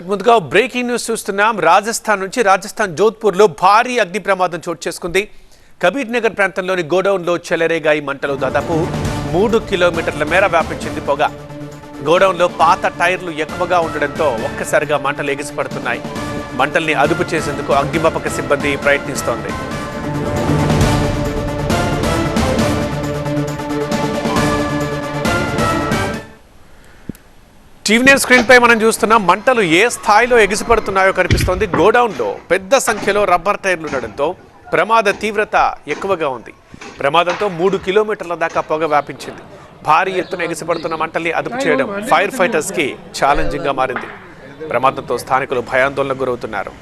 ముందుగా breaking news చూస్తున్నాం. రాజస్థాన్ నుంచి రాజస్థాన్ జోధ్పూర్లో భారీ అగ్ని ప్రమాదం చోటు చేసుకుంది. కబీర్ నగర్ ప్రాంతంలోని గోడౌన్లో చెలరేగాయి మంటలు దాదాపు మూడు కిలోమీటర్ల మేర వ్యాపించింది పొగ. గోడౌన్లో పాత టైర్లు ఎక్కువగా ఉండడంతో ఒక్కసారిగా మంటలు ఎగిసిపడుతున్నాయి. మంటల్ని అదుపు చేసేందుకు అగ్నిమాపక సిబ్బంది ప్రయత్నిస్తోంది. టీవీ నైన్ స్క్రీన్ పై మనం చూస్తున్న మంటలు ఏ స్థాయిలో ఎగిసిపడుతున్నాయో కనిపిస్తోంది. గోడౌన్లో పెద్ద సంఖ్యలో రబ్బర్ టైర్లు ఉండడంతో ప్రమాద తీవ్రత ఎక్కువగా ఉంది. ప్రమాదంతో మూడు కిలోమీటర్ల దాకా పొగ వ్యాపించింది. భారీ ఎత్తున ఎగిసిపడుతున్న మంటల్ని అదుపు చేయడం ఫైర్ ఫైటర్స్కి ఛాలెంజింగ్గా మారింది. ప్రమాదంతో స్థానికులు భయాందోళనకు గురవుతున్నారు.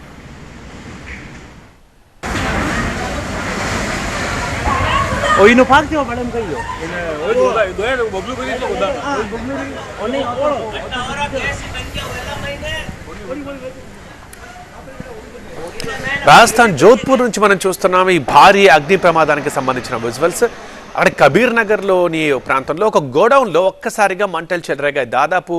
O ino parte o palan kayo? Rajasthan Jodhpur నుంచి మనం చూస్తున్నాం ఈ భారీ అగ్ని ప్రమాదానికి సంబంధించిన విజువల్స్. అక్కడ కబీర్ నగర్లోని ప్రాంతంలో ఒక గోడౌన్లో ఒక్కసారిగా మంటలు చెలరేగాయి. దాదాపు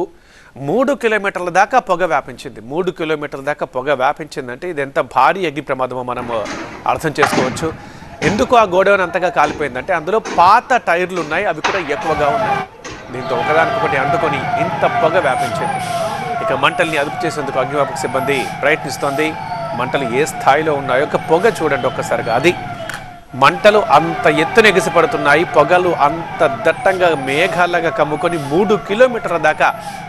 మూడు కిలోమీటర్ల దాకా పొగ వ్యాపించింది. మూడు కిలోమీటర్ల దాకా పొగ వ్యాపించిందంటే ఇది ఎంత భారీ అగ్ని ప్రమాదమో మనం అర్థం చేసుకోవచ్చు. ఎందుకు ఆ గోడౌన్ అంతగా కాలిపోయిందంటే అందులో పాత టైర్లు ఉన్నాయి అవి కూడా ఎక్కువగా ఉన్నాయి. దీంతో ఒకదానికొకటి అందుకొని ఇంత పొగ వ్యాపించింది. ఇక మంటల్ని అదుపు చేసేందుకు అగ్నివాపక సిబ్బంది ప్రయత్నిస్తోంది. మంటలు ఏ స్థాయిలో ఉన్నాయో ఒక పొగ చూడండి ఒక్కసారిగా. అది మంటలు అంత ఎత్తున ఎగిసిపడుతున్నాయి. పొగలు అంత దట్టంగా మేఘాలాగా కమ్ముకొని మూడు కిలోమీటర్ల దాకా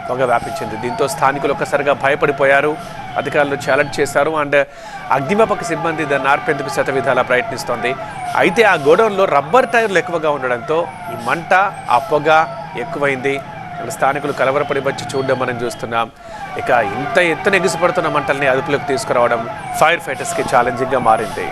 పొగ వ్యాపించింది. దీంతో స్థానికులు ఒక్కసారిగా భయపడిపోయారు. అధికారులు ఛాలెంజ్ చేశారు. అండ్ అగ్నిమాపక సిబ్బంది దాన్ని ఆర్పేందుకు శత విధాలా ప్రయత్నిస్తోంది. అయితే ఆ గోడౌన్లో రబ్బర్ టైర్లు ఎక్కువగా ఉండడంతో ఈ మంట ఆ పొగ ఎక్కువైంది. స్థానికులు కలవరపడి వచ్చి చూడడం మనం చూస్తున్నాం. ఇక ఇంత ఎత్తున ఎగిసిపడుతున్న మంటల్ని అదుపులోకి తీసుకురావడం ఫైర్ ఫైటర్స్కి ఛాలెంజింగ్గా మారింది.